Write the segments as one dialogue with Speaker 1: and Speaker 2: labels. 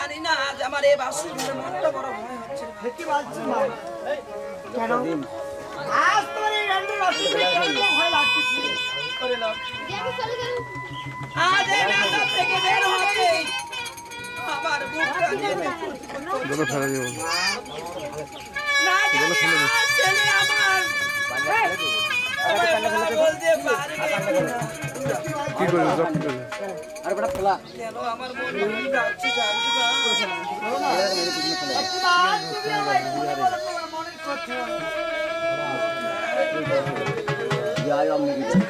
Speaker 1: জানি না আজ আমার এ বাসের ঘরে বড় ভয় হচ্ছে।
Speaker 2: আজ তোর ভয় লাগতেছে।
Speaker 1: আজ থেকে বের হতে আমার বুকটা
Speaker 3: কি করে জব
Speaker 1: করে আমার মনে
Speaker 2: কথা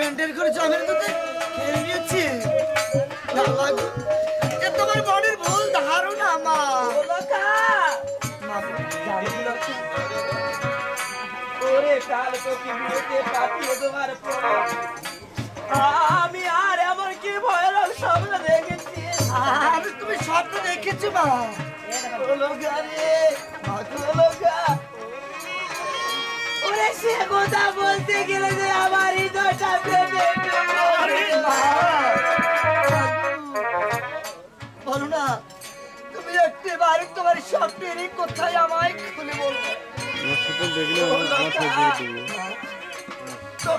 Speaker 1: প্যান্টের করে জামের
Speaker 2: তোতে খেয়ে নিয়েছি। তোমার বডির ভুল ধারণা মা।
Speaker 1: আমি আর এমন কি ভয়ের স্বপ্ন দেখেছি?
Speaker 2: আর তুমি স্বপ্ন দেখেছ মা।
Speaker 1: সে কথা বলতে গেলে যে আমার হৃদয়টা
Speaker 2: ভেবে বলো না তুমি একটি বাড়ি তোমার স্বপ্নের কোথায় আমায় খুলে
Speaker 1: তো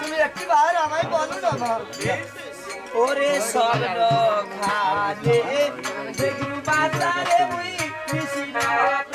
Speaker 1: তুমি একটি বার আমায় বলো
Speaker 2: ওরে স্বপ্ন খালে দেখলু বাজারে মুই কৃষ্ণ।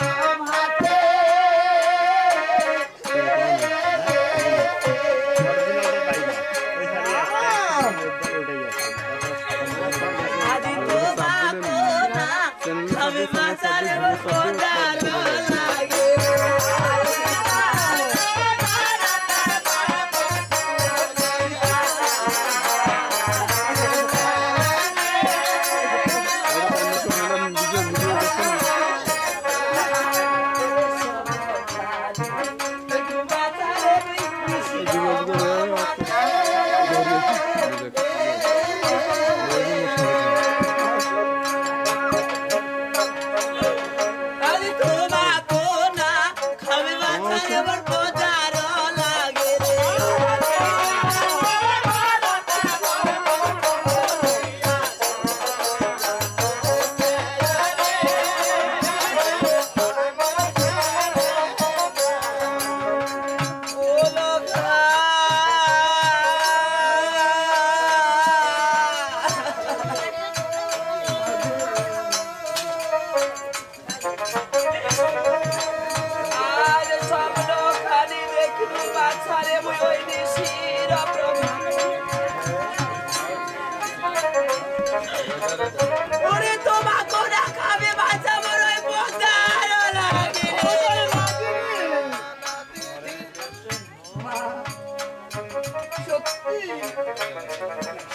Speaker 1: সত্যি?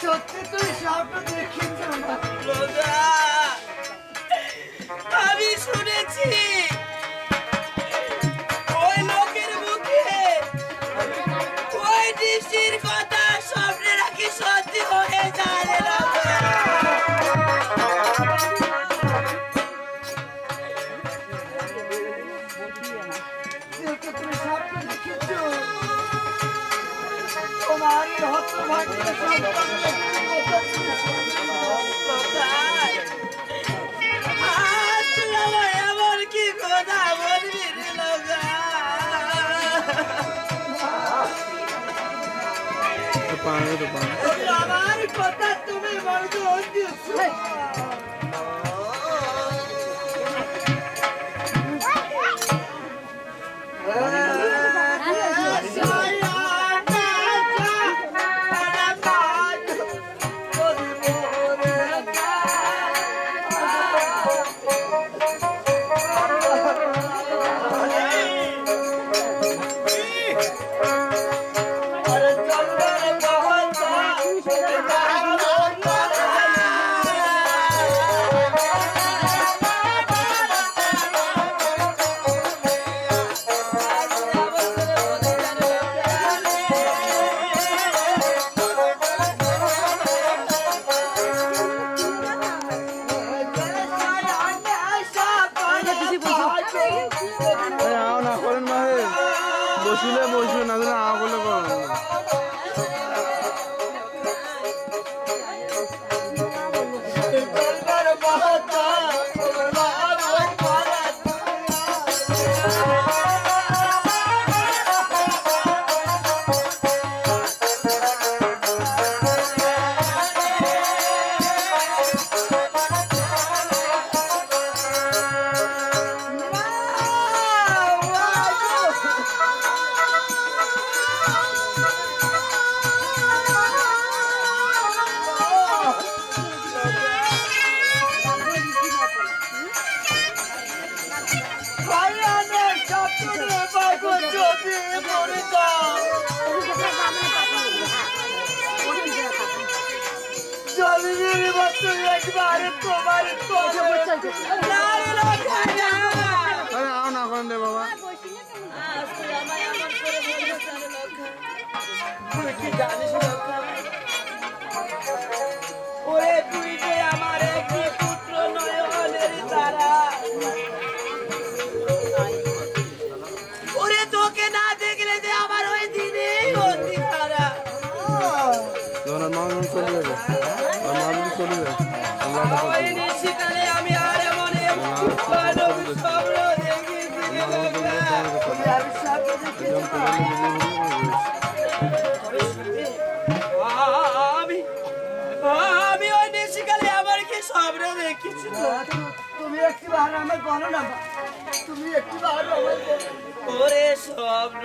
Speaker 1: সত্যি তুই স্বপ্ন দেখিস মা
Speaker 2: আমি শুনেছি।
Speaker 4: पाणी Thank you.
Speaker 1: জমিনের মতো একবারে তোমার তোমার
Speaker 4: আরে আও না করেন রে বাবা
Speaker 2: ওরে তুই আমার একটি পুত্র নয়নের তারা ওরে তোকে না দেখলে যে আমার ওই
Speaker 4: যাবে আর মা যদি
Speaker 2: চলবে আমি ওই নিশিকালে আমার কি স্বপ্ন দেখেছি
Speaker 1: তুমি একটিবার আমার বলো না তুমি একটিবার আমার
Speaker 2: ওরে স্বপ্ন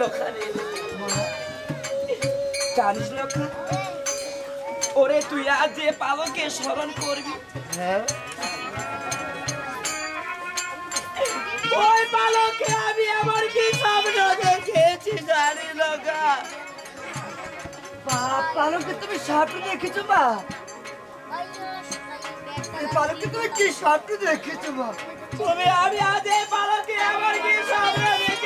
Speaker 2: রে জানিস লোখা ওরে তুই আজ যে পালকে স্মরণ করবি?
Speaker 1: হ্যাঁ।
Speaker 2: ওই পালকে আমি আমার কি স্বপ্ন দেখেছি জানি লোকা
Speaker 1: বাপ পালকে তুমি স্বপ্ন দেখেছ মা? এই পালকে তুমি কি স্বপ্ন দেখেছ মা?
Speaker 2: তুমি আমি আজ এই পালকে আমার কি স্বপ্ন দেখেছি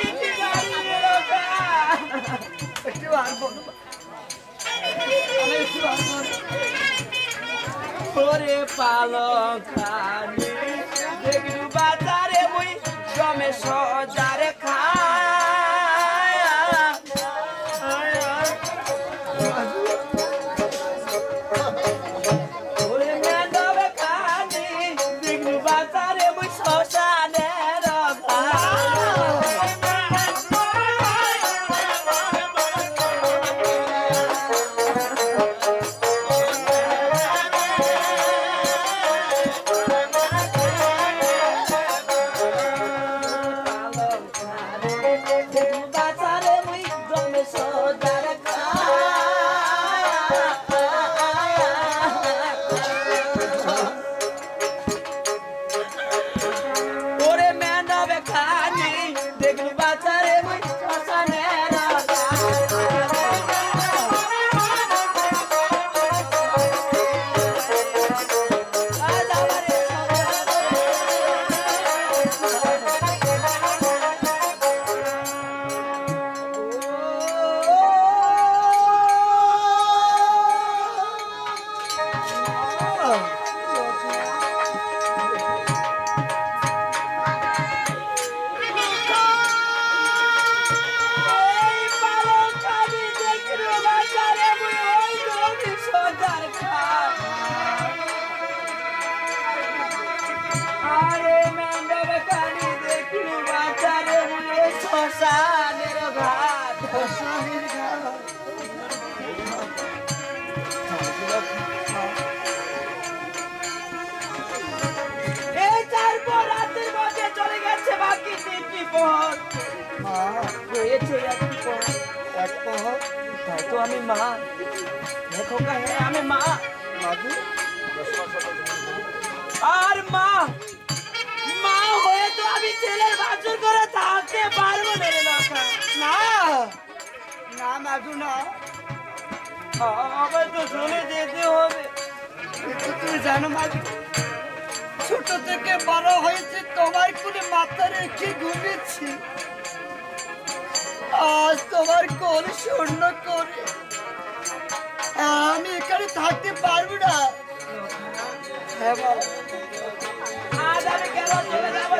Speaker 2: পালক আমি মা। দেখো কাহে আমি মা।
Speaker 1: মাদু
Speaker 2: আর মা মা হয়ে তো আমি ছেলের বাছুর করে থাকতে পারব না
Speaker 1: না না মাদু না।
Speaker 2: আমার তো চলে যেতে হবে।
Speaker 1: তুমি জানো মাদু ছোট থেকে বড় হয়েছে তোমার কোলে মাথা রেখে ঘুমেছি আজ তোমার কোল শূন্য করে। আমি এখানে থাকতে পারব না। হ্যাঁ
Speaker 2: আজ আমি চলে যাব